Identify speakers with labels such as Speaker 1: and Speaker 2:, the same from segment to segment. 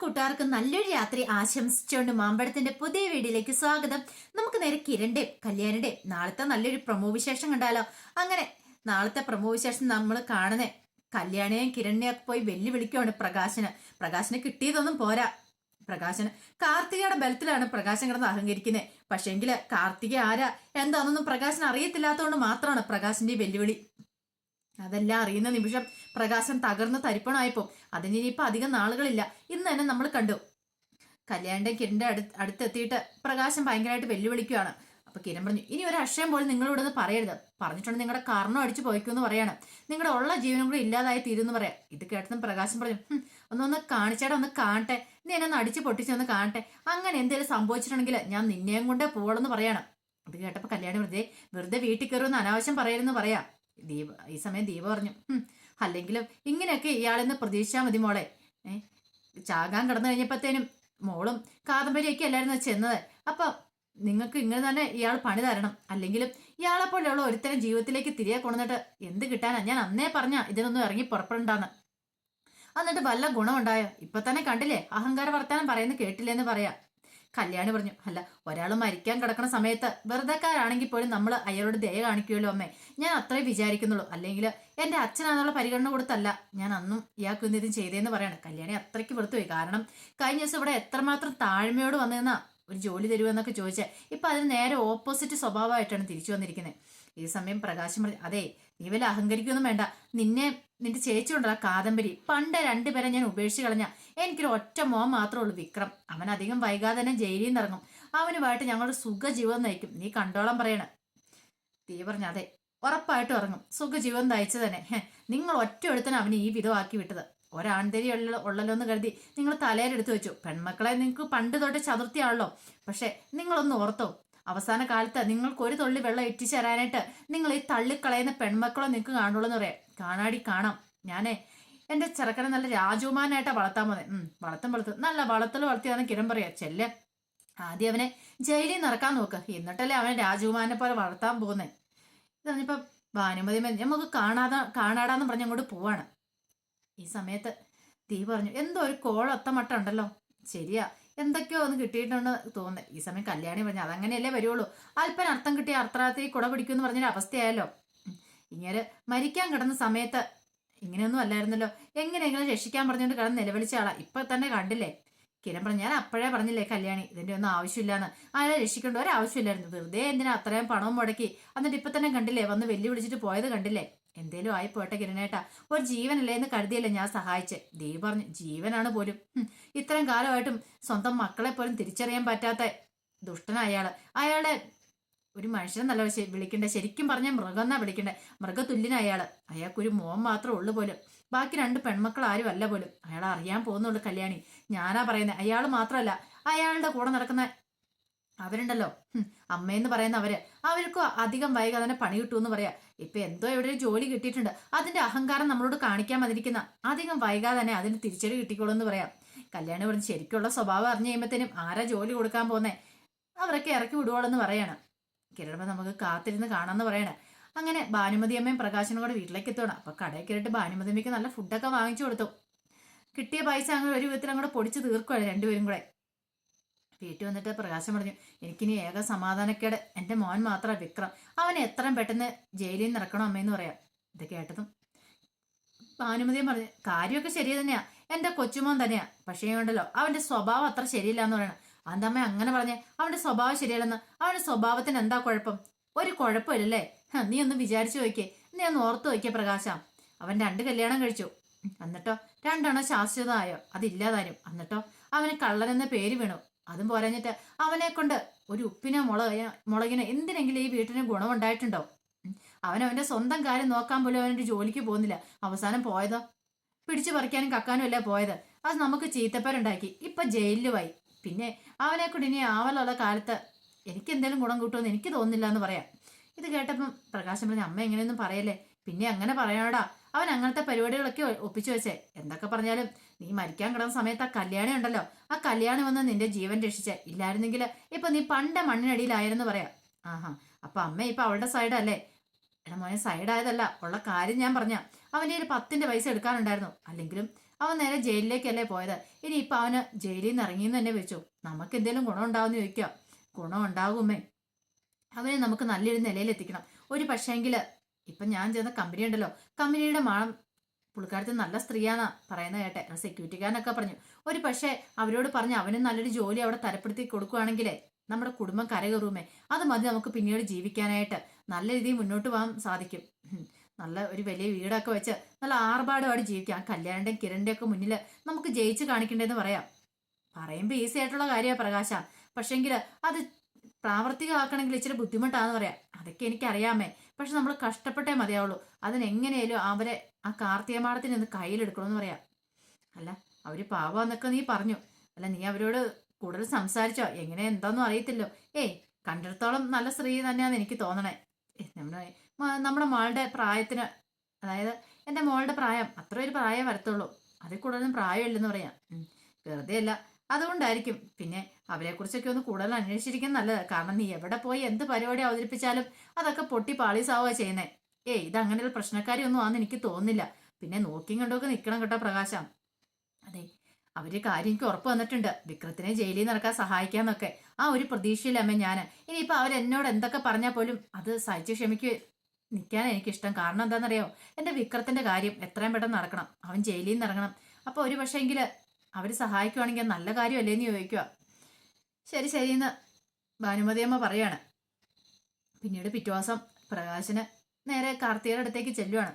Speaker 1: കൂട്ടുകാർക്ക് നല്ലൊരു രാത്രി ആശംസിച്ചുകൊണ്ട് മാമ്പഴത്തിന്റെ പുതിയ വീഡിയോയിലേക്ക് സ്വാഗതം. നമുക്ക് നേരെ കിരണ്ടെ കല്യാണിന്റെ നാളത്തെ നല്ലൊരു പ്രമോ വിശേഷം കണ്ടാലോ? അങ്ങനെ നാളത്തെ പ്രമോ വിശേഷം നമ്മൾ കാണുന്നേ കല്യാണിയെയും കിരണിനെയും ഒക്കെ പോയി വെല്ലുവിളിക്കുവാണ് പ്രകാശന്. പ്രകാശന് കിട്ടിയതൊന്നും പോരാ. പ്രകാശന് കാർത്തികയുടെ ബലത്തിലാണ് പ്രകാശൻ കിടന്ന് അഹങ്കരിക്കുന്നത് പക്ഷേങ്കിൽ കാർത്തിക ആരാ? എന്താണെന്നൊന്നും പ്രകാശൻ അറിയത്തില്ലാത്തതുകൊണ്ട് മാത്രമാണ് പ്രകാശന്റെ വെല്ലുവിളി. അതെല്ലാം അറിയുന്ന നിമിഷം പ്രകാശം തകർന്ന് തരിപ്പണമായപ്പോൾ അതിന് ഇനിയിപ്പോ അധികം നാളുകളില്ല. ഇന്ന് തന്നെ നമ്മൾ കണ്ടു. കല്യാണിന്റെ കിരണിന്റെ അടുത്ത് അടുത്തെത്തിയിട്ട് പ്രകാശം ഭയങ്കരമായിട്ട് വെല്ലുവിളിക്കുകയാണ് അപ്പൊ കിരൺ പറഞ്ഞു ഇനി ഒരു അക്ഷയം പോലും നിങ്ങളിവിടെ നിന്ന് പറയരുത്. പറഞ്ഞിട്ടുണ്ട് നിങ്ങളുടെ കർണം അടിച്ചു പോയിക്കുമെന്ന് പറയാണ്. നിങ്ങളുടെ ഉള്ള ജീവനും കൂടെ ഇല്ലാതായി തീരുമെന്ന് പറയാം. ഇത് കേട്ടതും പ്രകാശം പറഞ്ഞു "ഹും, ഒന്നൊന്ന് കാണിച്ചേടാ ഒന്ന് കാണട്ടെ. നീ എന്നെ ഒന്ന് അടിച്ചു പൊട്ടിച്ചൊന്ന് കാണട്ടെ. അങ്ങനെ എന്തെങ്കിലും സംഭവിച്ചിട്ടുണ്ടെങ്കിൽ ഞാൻ നിന്നെയും കൊണ്ടേ പോകണമെന്ന് പറയാണ്. അത് കേട്ടപ്പോൾ കല്യാണി വെറുതെ വെറുതെ വീട്ടിൽ കയറുമെന്ന് അനാവശ്യം പറയരുതെന്ന് പറയാം. ദീപ ഈ സമയം ദീപ പറഞ്ഞു "ഹും, അല്ലെങ്കിലും ഇങ്ങനെയൊക്കെ ഇയാളെന്ന് പ്രതീക്ഷിച്ചാൽ മതി മോളെ. ഏ ചാകാൻ കിടന്നു കഴിഞ്ഞപ്പോഴത്തേനും മോളും കാദംബരിയൊക്കെ അല്ലായിരുന്നു ചെന്നത്. അപ്പൊ നിങ്ങൾക്ക് ഇങ്ങനെ തന്നെ ഇയാൾ പണി തരണം. അല്ലെങ്കിലും ഇയാളെ പോലെയുള്ള ഒരുത്തരം ജീവിതത്തിലേക്ക് തിരികെ കൊണ്ടുവന്നിട്ട് എന്ത് കിട്ടാനാ? ഞാൻ അന്നേ പറഞ്ഞ ഇതിനൊന്നും ഇറങ്ങി പുറപ്പെടണ്ടാന്ന്. എന്നിട്ട് വല്ല ഗുണമുണ്ടായോ? ഇപ്പൊ തന്നെ കണ്ടില്ലേ? അഹങ്കാര വർത്താനം പറയുന്നത് കേട്ടില്ലെന്ന് പറയാ. കല്യാണി പറഞ്ഞു അല്ല ഒരാൾ മരിക്കാൻ കിടക്കുന്ന സമയത്ത് വെറുതെക്കാരാണെങ്കിൽ പോലും നമ്മൾ അയാളോട് ദയ കാണിക്കുമല്ലോ അമ്മേ. ഞാൻ അത്രേ വിചാരിക്കുന്നുള്ളൂ. അല്ലെങ്കിൽ എന്റെ അച്ഛനാന്നുള്ള പരിഗണന കൊടുത്തല്ല. ഞാൻ അന്നും ഇയാൾക്ക് ഇന്നും ചെയ്തേന്ന് പറയാണ്. കല്യാണി അത്രയ്ക്ക് വെറുത്തുപോയി. കാരണം കഴിഞ്ഞ ദിവസം ഇവിടെ എത്രമാത്രം താഴ്മയോട് വന്നതെന്നാ ഒരു ജോലി തരുമെന്നൊക്കെ ചോദിച്ചാൽ ഇപ്പൊ അതിന് നേരെ ഓപ്പോസിറ്റ് സ്വഭാവമായിട്ടാണ് തിരിച്ചു വന്നിരിക്കുന്നത് ഈ സമയം പ്രകാശം പറഞ്ഞു അതെ നീ വല്ല അഹങ്കരിക്കൊന്നും വേണ്ട. നിന്നെ നിന്റെ ചേച്ചി ഉണ്ടല്ലോ കാദംബരി. പണ്ട് രണ്ടുപേരെ ഞാൻ ഉപേക്ഷിച്ച് കളഞ്ഞ എനിക്കൊരു ഒറ്റ മോൻ മാത്രമേ ഉള്ളൂ വിക്രം. അവൻ അധികം വൈകാതെ തന്നെ ജയിലിൽ നിന്ന് ഇറങ്ങും. അവനുമായിട്ട് ഞങ്ങളുടെ സുഖജീവിതം നയിക്കും. നീ കണ്ടോളം പറയണ. തീ പറഞ്ഞു അതെ ഉറപ്പായിട്ടും ഇറങ്ങും. സുഖജീവിതം നയിച്ചു തന്നെ. നിങ്ങൾ ഒറ്റ എടുത്തന്നെ അവന് ഈ വിധമാക്കി വിട്ടത്. ഒരാൺതരി ഉള്ള ഉള്ളല്ലോ എന്ന് കരുതി നിങ്ങൾ തലയിലെടുത്ത് വെച്ചു. പെൺമക്കളെ നിങ്ങൾക്ക് പണ്ട് തൊട്ട് ചതുർത്ഥിയാണല്ലോ പക്ഷെ നിങ്ങളൊന്ന് ഓർത്തോ. അവസാന കാലത്ത് നിങ്ങൾക്ക് ഒരു തുള്ളി വെള്ളം എത്തിച്ചു തരാനായിട്ട് നിങ്ങൾ ഈ തള്ളിക്കളയുന്ന പെൺമക്കളോ നിങ്ങൾക്ക് കാണുള്ളൂ എന്ന് പറയാം. കാണാടി കാണാം. ഞാനേ എന്റെ ചെറുക്കനെ നല്ല രാജകുമാരനായിട്ടാ വളർത്താൻ മതി ഉം വളർത്തും വളർത്തും. നല്ല വളർത്തൽ വളർത്തിയാന്ന് കിരൺ പറയാ. ചെല്ല. ആദ്യം അവനെ ജയിലിൽ നിറക്കാൻ നോക്ക്. എന്നിട്ടല്ലേ അവനെ രാജകുമാരനെ പോലെ വളർത്താൻ പോകുന്നേ ഇത് ഭാനുമതി മതി നമുക്ക് കാണാതെ കാണാടാന്ന് പറഞ്ഞ് അങ്ങോട്ട് പോവാണ്. ഈ സമയത്ത് തീ പറഞ്ഞു എന്തോ ഒരു കോളൊത്ത ഒത്തമട്ട ഉണ്ടല്ലോ. ശരിയാ. എന്തൊക്കെയോ ഒന്ന് കിട്ടിയിട്ടുണ്ടെന്ന് തോന്നുന്നത് ഈ സമയം കല്യാണി പറഞ്ഞു അതങ്ങനെയല്ലേ വരുള്ളൂ. അല്പം അർത്ഥം കിട്ടിയ അർത്രാത്തിൽ കുട പിടിക്കുമെന്ന് പറഞ്ഞൊരു അവസ്ഥയായല്ലോ. ഇങ്ങനെ മരിക്കാൻ കിടന്ന സമയത്ത് ഇങ്ങനെയൊന്നും അല്ലായിരുന്നല്ലോ. എങ്ങനെയെങ്കിലും രക്ഷിക്കാൻ പറഞ്ഞുകൊണ്ട് കിടന്ന് നിലവിളിച്ച ആളാ? ഇപ്പൊ തന്നെ കണ്ടില്ലേ? കിരൺ പറഞ്ഞു ഞാൻ അപ്പോഴേ പറഞ്ഞില്ലേ കല്യാണി ഇതിന്റെ ഒന്നും ആവശ്യമില്ലാന്ന്. അയാളെ രക്ഷിക്കേണ്ട? ഒരു ആവശ്യമില്ലായിരുന്നു വെറുതെ എന്തിനാ അത്രയും പണവും മുടക്കി? എന്നിട്ട് ഇപ്പൊ തന്നെ കണ്ടില്ലേ? വന്ന് വെല്ലുവിളിച്ചിട്ട് പോയത് കണ്ടില്ലേ? എന്തേലും ആയി പോട്ടെ കിരണേട്ടാ ഒരു ജീവനല്ലേ എന്ന് കരുതിയല്ലേ ഞാൻ സഹായിച്ചേ. ദേവി പറഞ്ഞു ജീവനാണ് പോലും. ഇത്രയും കാലമായിട്ടും സ്വന്തം മക്കളെ പോലും തിരിച്ചറിയാൻ പറ്റാത്ത ദുഷ്ടനായ അയാൾ അയാളെ ഒരു മനുഷ്യനെന്നല്ല വിളിക്കണ്ടേ. ശരിക്കും പറഞ്ഞാൽ മൃഗം എന്നാ വിളിക്കണ്ടേ. മൃഗതുല്യന അയാൾ അയാൾക്കൊരു മോൻ മാത്രമേ ഉള്ളു പോലും. ബാക്കി രണ്ട് പെൺമക്കൾ ആരും അല്ല പോലും. അയാൾ അറിയാൻ പോകുന്നുള്ളൂ കല്യാണി. ഞാനാ പറയുന്നത് അയാൾ മാത്രമല്ല അയാളുടെ കൂടെ നടക്കുന്ന അവരുണ്ടല്ലോ. അമ്മയെന്ന് പറയുന്ന അവർ. അവർക്ക് അധികം വൈകാതെ തന്നെ പണി കിട്ടുമെന്ന് പറയാ. ഇപ്പൊ എന്തോ എവിടെ ഒരു ജോലി കിട്ടിയിട്ടുണ്ട്. അതിന്റെ അഹങ്കാരം നമ്മളോട് കാണിക്കാൻ വന്നിരിക്കുന്ന. അധികം വൈകാതെ തന്നെ അതിന് തിരിച്ചടി കിട്ടിക്കോളൂ എന്ന് പറയാം. കല്യാണം പറഞ്ഞ് ശരിക്കുള്ള സ്വഭാവം അറിഞ്ഞു കഴിയുമ്പോഴത്തേനും ആരാ ജോലി കൊടുക്കാൻ പോന്നേ? അവരൊക്കെ ഇറക്കി വിടുവോളെന്ന് പറയാണ്. കിരണമ്മ നമുക്ക് കാത്തിരുന്ന് കാണാമെന്ന് പറയാണ്. അങ്ങനെ ഭാനുമതി അമ്മയും പ്രകാശനും കൂടെ വീട്ടിലേക്ക് എത്തണം അപ്പൊ കടയിൽ കയറിയിട്ട് ഭാനുമതി അമ്മയ്ക്ക് നല്ല ഫുഡൊക്കെ വാങ്ങിച്ചു കൊടുത്തു. കിട്ടിയ പൈസ അങ്ങനെ ഒരു വിധത്തിൽ അങ്ങോട്ട് പൊടിച്ച് തീർക്കുവാണ് രണ്ടുപേരും കൂടെ. വീട്ടിൽ വന്നിട്ട് പ്രകാശം പറഞ്ഞു എനിക്കിനി ഏക സമാധാനക്കേട്. എന്റെ മോൻ മാത്രമാണ് വിക്രം. അവൻ എത്രയും പെട്ടെന്ന് ജയിലിൽ നിന്ന് ഇറക്കണം അമ്മയെന്ന് പറയാം. ഇത് കേട്ടതും ഭാനുമതിയും പറഞ്ഞു കാര്യമൊക്കെ ശരി തന്നെയാ. എന്റെ കൊച്ചുമോൻ തന്നെയാ. പക്ഷേ ഉണ്ടല്ലോ അവന്റെ സ്വഭാവം അത്ര ശരിയില്ല എന്ന് പറയണം അന്തമ്മ അങ്ങനെ പറഞ്ഞ? അവന്റെ സ്വഭാവം ശരിയല്ലെന്ന്. അവന്റെ സ്വഭാവത്തിന് എന്താ കുഴപ്പം? ഒരു കുഴപ്പമില്ലല്ലേ? നീ ഒന്ന് വിചാരിച്ചു നോക്കിയേ. നീ ഒന്ന് ഓർത്തു നോക്കിയേ പ്രകാശ. അവൻ രണ്ട് കല്യാണം കഴിച്ചു. എന്നിട്ടോ? രണ്ടെണ്ണം ശാശ്വതമായോ അതില്ലാതാരും. എന്നിട്ടോ? അവന് കള്ളൻ എന്ന പേര് വീണു. അതും പോരഞ്ഞിട്ട് അവനെ കൊണ്ട് ഒരു ഉപ്പിനോ മുളക മുളകിനോ എന്തിനെങ്കിലും ഈ വീട്ടിന് ഗുണമുണ്ടായിട്ടുണ്ടോ അവൻ അവന്റെ സ്വന്തം കാര്യം നോക്കാൻ പോലും അവനൊരു ജോലിക്ക് പോകുന്നില്ല. അവസാനം പോയതോ? പിടിച്ചു പറിക്കാനും കക്കാനും അല്ലേ പോയത്. അത് നമുക്ക് ചീത്തപ്പേരുണ്ടാക്കി. ഇപ്പൊ ജയിലിലുമായി. പിന്നെ അവനെ കൊണ്ട് ഇനി ആവലുള്ള കാലത്ത് എനിക്ക് എന്തെങ്കിലും ഗുണം കിട്ടുമെന്ന് എനിക്ക് തോന്നുന്നില്ല എന്ന് പറയാം. ഇത് കേട്ടപ്പം പ്രകാശം പറഞ്ഞ അമ്മ എങ്ങനെയൊന്നും പറയല്ലേ? പിന്നെ അങ്ങനെ പറയാനോടാ അവൻ അങ്ങനത്തെ പരിപാടികളൊക്കെ ഒപ്പിച്ചു വെച്ചേ. എന്തൊക്കെ പറഞ്ഞാലും നീ മരിക്കാൻ കിടന്ന സമയത്ത് ആ കല്യാണം ഉണ്ടല്ലോ. ആ കല്യാണം വന്ന് നിന്റെ ജീവൻ രക്ഷിച്ച. ഇല്ലായിരുന്നെങ്കിൽ ഇപ്പൊ നീ പണ്ട മണ്ണിനടിയിലായിരുന്നു പറയാം. ആഹാ അപ്പൊ അമ്മ ഇപ്പൊ അവളുടെ സൈഡല്ലേ എടാ മോനെ സൈഡായതല്ല ഉള്ള കാര്യം ഞാൻ പറഞ്ഞ. അവന്റെ ഒരു പത്തിന്റെ പൈസ എടുക്കാനുണ്ടായിരുന്നു. അല്ലെങ്കിലും അവൻ നേരെ ജയിലിലേക്കല്ലേ പോയത്. ഇനി ഇപ്പൊ അവന് ജയിലിൽ നിന്ന് ഇറങ്ങിയെന്ന് തന്നെ വെച്ചു നമുക്ക് എന്തെങ്കിലും ഗുണം ഉണ്ടാവുമെന്ന് ചോദിക്കാം. ഗുണം ഉണ്ടാകുമേ അവനെ നമുക്ക് നല്ലൊരു നിലയിൽ എത്തിക്കണം ഒരു പക്ഷേങ്കിൽ ഇപ്പൊ ഞാൻ ചെന്ന കമ്പനി ഉണ്ടല്ലോ. കമ്പനിയുടെ പുള്ളിക്കാരത്ത് നല്ല സ്ത്രീയാന്നാ പറയുന്നത് കേട്ടെ. സെക്യൂരിറ്റിക്കാരനൊക്കെ പറഞ്ഞു. ഒരു പക്ഷേ അവരോട് പറഞ്ഞ് അവനും നല്ലൊരു ജോലി അവിടെ തരപ്പെടുത്തി കൊടുക്കുകയാണെങ്കിലേ നമ്മുടെ കുടുംബം കരകയറുമേ. അത് മതി നമുക്ക് പിന്നീട് ജീവിക്കാനായിട്ട്. നല്ല രീതിയിൽ മുന്നോട്ട് പോകാൻ സാധിക്കും. നല്ല ഒരു വലിയ വീടൊക്കെ വെച്ച് നല്ല ആർഭാടമായിട്ട് ജീവിക്കാം. കല്യാണിന്റെ കിരണിന്റെ ഒക്കെ മുന്നിൽ നമുക്ക് ജയിച്ച് കാണിക്കണ്ടേന്ന് പറയാം. പറയുമ്പോൾ ഈസി ആയിട്ടുള്ള കാര്യമാണ് പ്രകാശ. പക്ഷെങ്കിൽ അത് പ്രാവർത്തികമാക്കണമെങ്കിൽ ഇച്ചിരി ബുദ്ധിമുട്ടാണെന്ന് പറയാം. അതൊക്കെ എനിക്കറിയാമേ. പക്ഷെ നമ്മൾ കഷ്ടപ്പെട്ടേ മതിയാവുള്ളൂ. അതിനെങ്ങനെയാലും അവരെ ആ കാർത്തിക മാടത്തിന് ഒന്ന് കയ്യിലെടുക്കണമെന്ന് പറയാം. അല്ല അവർ പാവാന്നൊക്കെ നീ പറഞ്ഞു. അല്ല നീ അവരോട് കൂടുതൽ സംസാരിച്ചോ? എങ്ങനെ എന്താന്നും അറിയത്തില്ലോ ഏയ് കണ്ടിടത്തോളം നല്ല സ്ത്രീ തന്നെയാന്ന് എനിക്ക് തോന്നണേ. നമ്മുടെ നമ്മുടെ മോളുടെ പ്രായത്തിന് അതായത് എന്റെ മോളുടെ പ്രായം അത്ര ഒരു പ്രായം വരത്തുള്ളൂ. അതിൽ കൂടുതലും പ്രായമില്ലെന്ന് പറയാം. വെറുതെ അല്ല അതുകൊണ്ടായിരിക്കും. പിന്നെ അവരെക്കുറിച്ചൊക്കെ ഒന്ന് കൂടുതൽ അന്വേഷിച്ചിരിക്കാൻ നല്ലത്. കാരണം നീ എവിടെ പോയി എന്ത് പരിപാടി അവതരിപ്പിച്ചാലും അതൊക്കെ പൊട്ടി പാളീസാവുക ചെയ്യുന്നേ. ഏയ് ഇത് അങ്ങനെ പ്രശ്നക്കാരി ഒന്നും ആണെന്ന് എനിക്ക് തോന്നുന്നില്ല. പിന്നെ നോക്കിയും കണ്ടൊക്കെ നിൽക്കണം കേട്ടോ പ്രകാശം. അതെ അവർ കാര്യം എനിക്ക് ഉറപ്പ് വന്നിട്ടുണ്ട്. വിക്രത്തിനെ ജയിലിൽ നിന്ന് ഇറക്കാൻ സഹായിക്കാന്നൊക്കെ. ആ ഒരു പ്രതീക്ഷയിലമ്മ ഞാൻ ഇനിയിപ്പോ അവരെന്നോട് എന്തൊക്കെ പറഞ്ഞാൽ പോലും അത് സഹിച്ചു ക്ഷമിക്ക് നിൽക്കാൻ എനിക്കിഷ്ടം. കാരണം എന്താണെന്നറിയോ? എന്റെ വിക്രത്തിന്റെ കാര്യം എത്രയും പെട്ടെന്ന് നടക്കണം. അവൻ ജയിലിൽ നിന്ന് ഇറങ്ങണം. അപ്പൊ ഒരു പക്ഷേങ്കിൽ അവർ സഹായിക്കുവാണെങ്കിൽ നല്ല കാര്യമല്ലേ എന്ന് ചോദിക്കുക ശരി ശരിയെന്ന് എന്ന് ഭാനുമതിയമ്മ പറയാണ്. പിന്നീട് പിറ്റുവാസം പ്രകാശന് നേരെ കാർത്തികയുടെ അടുത്തേക്ക് ചെല്ലുവാണ്.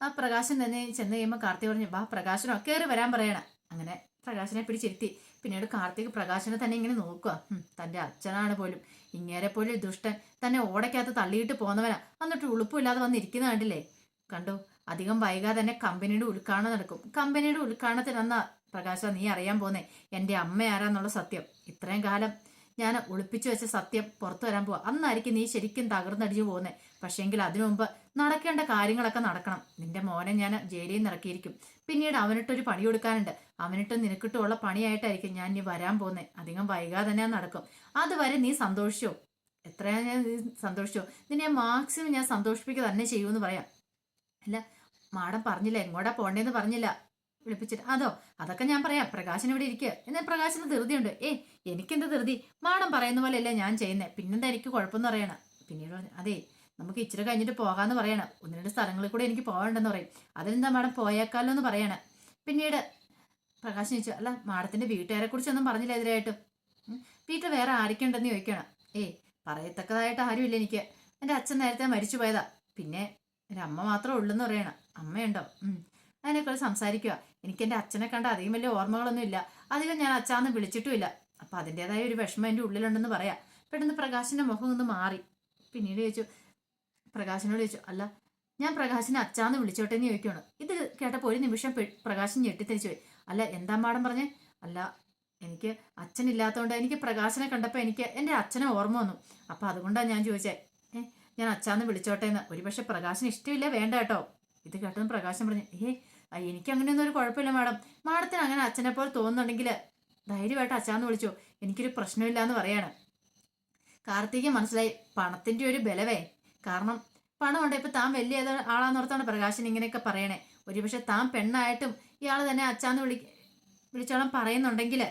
Speaker 1: ആ പ്രകാശൻ തന്നെ ചെന്ന് കഴിയുമ്പോൾ കാർത്തിക പറഞ്ഞു വാ പ്രകാശനോ കയറി വരാൻ പറയണം. അങ്ങനെ പ്രകാശനെ പിടിച്ചിരുത്തി. പിന്നീട് കാർത്തിക് പ്രകാശനെ തന്നെ ഇങ്ങനെ നോക്കുക തന്റെ അച്ഛനാണ് പോലും ഇങ്ങേരെ പോലും ദുഷ്ടൻ തന്നെ ഓടയ്ക്കകത്ത് തള്ളിയിട്ട് പോന്നവനാ. എന്നിട്ട് ഉളുപ്പില്ലാതെ വന്നിരിക്കുന്ന കണ്ടില്ലേ? കണ്ടു? അധികം വൈകാതെ തന്നെ കമ്പനിയുടെ ഉദ്ഘാടനം നടക്കും. കമ്പനിയുടെ ഉദ്ഘാടനത്തിന് അന്നാ പ്രകാശ നീ അറിയാൻ പോന്നേ. എന്റെ അമ്മ ആരാന്നുള്ള സത്യം. ഇത്രയും കാലം ഞാൻ ഒളിപ്പിച്ചു വെച്ച സത്യം പുറത്തു വരാൻ പോവാ. അന്നായിരിക്കും നീ ശരിക്കും തകർന്നടിച്ചു പോകുന്നേ പക്ഷേങ്കിൽ അതിനു മുമ്പ് നടക്കേണ്ട കാര്യങ്ങളൊക്കെ നടക്കണം. നിന്റെ മോനെ ഞാൻ ജയിലിൽ നിന്ന് ഇറക്കിയിരിക്കും. പിന്നീട് അവനിട്ടൊരു പണി കൊടുക്കാനുണ്ട്. അവനിട്ട് നിനക്കിട്ടുള്ള പണിയായിട്ടായിരിക്കും ഞാൻ ഇനി വരാൻ പോകുന്നത് അധികം വൈകാതെ തന്നെ നടക്കും. അതുവരെ നീ സന്തോഷിച്ചോ? എത്രയാ ഞാൻ സന്തോഷിച്ചോ? നിന്നെ മാക്സിമം ഞാൻ സന്തോഷിപ്പിക്കുക തന്നെ ചെയ്യുമെന്ന് പറയാം. അല്ല മാഡം പറഞ്ഞില്ല എങ്ങോട്ടാ പോണ്ടേന്ന് പറഞ്ഞില്ല. വിളിപ്പിച്ചിട്ട് അതോ അതൊക്കെ ഞാൻ പറയാം. പ്രകാശൻ ഇവിടെ ഇരിക്കുക എന്നാൽ പ്രകാശന് ധൃതിയുണ്ട്. ഏ എനിക്കെന്ത് ധൃതി? മാഡം പറയുന്ന പോലെയല്ല ഞാൻ ചെയ്യുന്നത് പിന്നെന്താ എനിക്ക് കുഴപ്പമെന്ന് പറയണം. പിന്നീട് അതെ നമുക്ക് ഇച്ചിരി കഴിഞ്ഞിട്ട് പോകാമെന്ന് പറയണം. ഒന്ന് രണ്ട് സ്ഥലങ്ങളിൽ കൂടെ എനിക്ക് പോകണ്ടെന്ന് പറയും. അതിനെന്താ മാഡം പോയേക്കാലോ എന്ന് പറയണം. പിന്നീട് പ്രകാശൻ ചോദിച്ചു അല്ല മാഡത്തിന്റെ വീട്ടുകാരെ കുറിച്ചൊന്നും പറഞ്ഞില്ല എതിരായിട്ടും വീട്ടിൽ വേറെ ആരൊക്കെ ഉണ്ടെന്ന് ചോദിക്കണം. ഏയ് പറയത്തക്കതായിട്ട് ആരുമില്ല എനിക്ക്. എന്റെ അച്ഛൻ നേരത്തെ മരിച്ചു പോയതാ പിന്നെ അമ്മ മാത്രമേ ഉള്ളെന്ന് പറയണം. അമ്മയുണ്ടോ? ഉം. അതിനെക്കുറിച്ച് സംസാരിക്കുക എനിക്ക് എന്റെ അച്ഛനെ കണ്ട അധികം വലിയ ഓർമ്മകളൊന്നും ഇല്ല. അധികം ഞാൻ അച്ഛാന്ന് വിളിച്ചിട്ടുമില്ല. അപ്പൊ അതിന്റെതായ ഒരു വിഷമം എന്റെ ഉള്ളിലുണ്ടെന്ന് പറയാം. പെട്ടെന്ന് പ്രകാശിന്റെ മുഖം ഒന്ന് മാറി. പിന്നീട് ചോദിച്ചു പ്രകാശിനോട് ചോദിച്ചു അല്ല ഞാൻ പ്രകാശിനെ അച്ഛാന്ന് വിളിച്ചോട്ടെ എന്ന് ചോദിക്കുകയാണ് ഇത് കേട്ടപ്പോൾ ഒരു നിമിഷം പ്രകാശൻ ഞെട്ടിത്തിരിച്ചു പോയി. അല്ല എന്താ മാഡം പറഞ്ഞേ? അല്ല എനിക്ക് അച്ഛനില്ലാത്തതുകൊണ്ട് എനിക്ക് പ്രകാശനെ കണ്ടപ്പോൾ എനിക്ക് എന്റെ അച്ഛനെ ഓർമ്മ വന്നു. അപ്പം അതുകൊണ്ടാണ് ഞാൻ ചോദിച്ചേ. ഞാൻ അച്ഛാന്ന് വിളിച്ചോട്ടെ എന്ന് ഒരുപക്ഷെ പ്രകാശന് ഇഷ്ടമില്ല വേണ്ട കേട്ടോ. ഇത് കേട്ടതും പ്രകാശം പറഞ്ഞു ഏ എനിക്ക് അങ്ങനെയൊന്നും ഒരു കുഴപ്പമില്ല മാഡം. മാഡത്തിന് അങ്ങനെ അച്ഛനെ പോലെ തോന്നുന്നുണ്ടെങ്കിൽ ധൈര്യമായിട്ട് അച്ഛാന്ന് വിളിച്ചു. എനിക്കൊരു പ്രശ്നമില്ല എന്ന് പറയാണ്. കാർത്തിക മനസ്സിലായി പണത്തിന്റെ ഒരു ബലവേ. കാരണം പണമുണ്ട്. ഇപ്പൊ താൻ വലിയ ആളാന്നോർത്താണ് പ്രകാശൻ ഇങ്ങനെയൊക്കെ പറയണേ. ഒരുപക്ഷെ താൻ പെണ്ണായിട്ടും ഇയാൾ തന്നെ അച്ചാന്ന് വിളി വിളിച്ചോളാം പറയുന്നുണ്ടെങ്കിൽ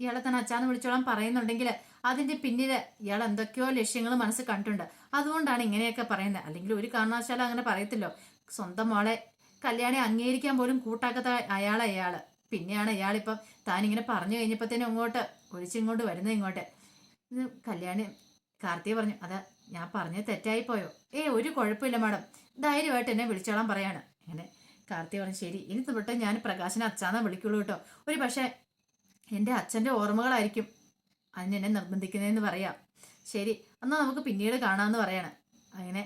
Speaker 1: ഇയാളെ തന്നെ അച്ചാന്ന് വിളിച്ചോളാം പറയുന്നുണ്ടെങ്കിൽ അതിന്റെ പിന്നിൽ ഇയാൾ എന്തൊക്കെയോ ലക്ഷ്യങ്ങൾ മനസ്സിൽ കണ്ടിട്ടുണ്ട്. അതുകൊണ്ടാണ് ഇങ്ങനെയൊക്കെ പറയുന്നത്. അല്ലെങ്കിൽ ഒരു കാരണവശാലും അങ്ങനെ പറയത്തില്ലോ. സ്വന്തം മോളെ കല്യാണി അംഗീകരിക്കാൻ പോലും കൂട്ടാക്കാത്ത അയാൾ അയാൾ പിന്നെയാണ് താൻ ഇങ്ങനെ പറഞ്ഞു കഴിഞ്ഞപ്പോഴത്തേനും ഇങ്ങോട്ട് ഒഴിച്ചിങ്ങോട്ട് വരുന്നത് ഇങ്ങോട്ട്. കല്യാണി കാർത്തിക പറഞ്ഞു അതാ ഞാൻ പറഞ്ഞത് തെറ്റായി പോയോ? ഏ ഒരു കുഴപ്പമില്ല മാഡം. ധൈര്യമായിട്ട് എന്നെ വിളിച്ചോളാൻ പറയാണ്. അങ്ങനെ കാർത്തി പറഞ്ഞു ശരി ഇനി തൊട്ട് ഞാൻ പ്രകാശനെ അച്ഛാന്നാ വിളിക്കുള്ളൂ കേട്ടോ. ഒരു പക്ഷേ എന്റെ അച്ഛന്റെ ഓർമ്മകളായിരിക്കും അതിന് എന്നെ നിർബന്ധിക്കുന്നതെന്ന് പറയാം. ശരി എന്നാൽ നമുക്ക് പിന്നീട് കാണാമെന്ന് പറയാണ്. അങ്ങനെ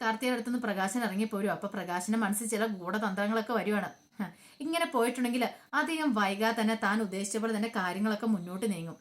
Speaker 1: കാർത്തിയുടെ അടുത്തുനിന്ന് പ്രകാശൻ ഇറങ്ങിപ്പോരും. അപ്പോൾ പ്രകാശന്റെ മനസ്സിൽ ചില ഗൂഢതന്ത്രങ്ങളൊക്കെ വരുവാണ്. ഇങ്ങനെ പോയിട്ടുണ്ടെങ്കിൽ അധികം വൈകാതെ തന്നെ താൻ ഉദ്ദേശിച്ച പോലെ തന്നെ കാര്യങ്ങളൊക്കെ മുന്നോട്ട് നീങ്ങും.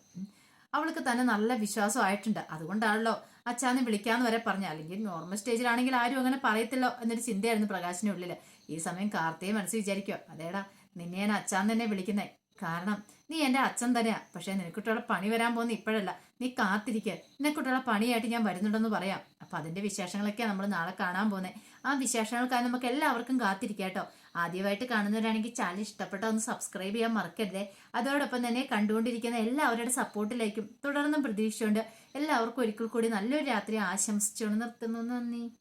Speaker 1: അവൾക്ക് തന്നെ നല്ല വിശ്വാസമായിട്ടുണ്ട് അതുകൊണ്ടാണല്ലോ അച്ഛാന്ന് വിളിക്കാന്ന് വരെ പറഞ്ഞ. അല്ലെങ്കിൽ നോർമൽ സ്റ്റേജിലാണെങ്കിൽ ആരും അങ്ങനെ പറയത്തില്ലോ എന്നൊരു ചിന്തയായിരുന്നു പ്രകാശിന്റെ ഉള്ളിൽ. ഈ സമയം കാർത്തിയെ മനസ്സിൽ വിചാരിക്കുക അതേടാ നിന്നെ ഞാൻ അച്ഛാന്ന് തന്നെ വിളിക്കുന്നേ. കാരണം നീ എന്റെ അച്ഛൻ തന്നെയാ. പക്ഷെ നിനക്കുട്ടുള്ള പണി വരാൻ പോകുന്ന ഇപ്പോഴല്ല. നീ കാത്തിരിക്കുക നിനക്കുട്ടുള്ള പണിയായിട്ട് ഞാൻ വരുന്നുണ്ടെന്ന് പറയാം. അപ്പൊ അതിന്റെ വിശേഷങ്ങളൊക്കെയാണ് നമ്മൾ നാളെ കാണാൻ പോകുന്നത് ആ വിശേഷങ്ങൾക്കായി നമുക്ക് എല്ലാവർക്കും കാത്തിരിക്കാം കേട്ടോ. ആദ്യമായിട്ട് കാണുന്നവരാണെങ്കിൽ ചാനൽ ഇഷ്ടപ്പെട്ട ഒന്ന് സബ്സ്ക്രൈബ് ചെയ്യാൻ മറക്കരുതേ. അതോടൊപ്പം തന്നെ കണ്ടുകൊണ്ടിരിക്കുന്ന എല്ലാവരുടെ സപ്പോർട്ടിലേക്കും തുടർന്നും പ്രതീക്ഷിച്ചുകൊണ്ട് എല്ലാവർക്കും ഒരിക്കൽ കൂടി നല്ലൊരു രാത്രി ആശംസിച്ചുകൊണ്ട് നിർത്തുന്നു. നന്ദി.